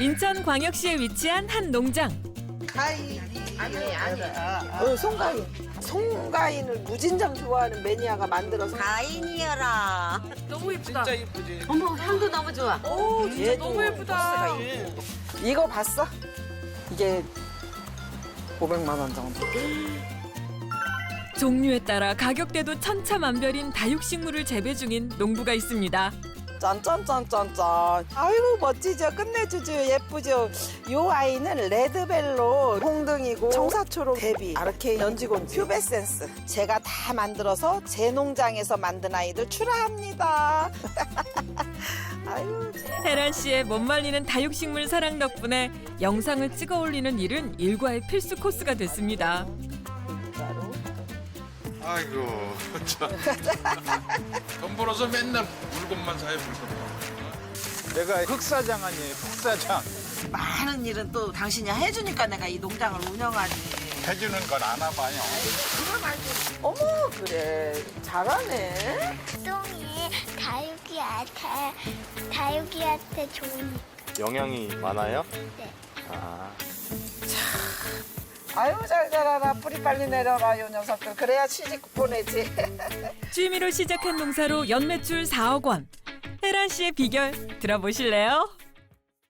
인천광역시에 위치한 한 농장. 가인이 아니, 아니. 어, 송가인. 송가인을 무진장 좋아하는 매니아가 만들어서 가인이여라. 너무 예쁘다. 진짜 이쁘지. 어머, 향도 너무 좋아. 오, 진짜 얘도 너무 예쁘다. 이거 봤어? 이게 500만 원 정도. 종류에 따라 가격대도 천차만별인 다육식물을 재배 중인 농부가 있습니다. 짠짠짠짠짠. 아이고 멋지죠. 끝내주죠. 예쁘죠. 요 아이는 레드벨로 홍등이고 청사초록 대비 아르케 연지곤 퓨베센스 제가 다 만들어서 제 농장에서 만든 아이들 출하합니다. 아유 혜란 씨의 못 말리는 다육식물 사랑 덕분에 영상을 찍어 올리는 일은 일과의 필수 코스가 됐습니다. 아이고 참. 돈 벌어서 맨날 물건만 사요 물건만. 내가 흑사장 아니에요, 흑사장. 많은 일은 또 당신이 해주니까 내가 이 농장을 운영하지. 해주는 건안 와봐요. 어머 그래 잘하네. 똥이 다육이한테 다육이한테 좋으니까 영향이 많아요? 네. 아, 아유 잘 자라라 뿌리 빨리 내려라 요 녀석들 그래야 취직 보내지. 취미로 시작한 농사로 연매출 4억 원. 혜란 씨의 비결 들어보실래요?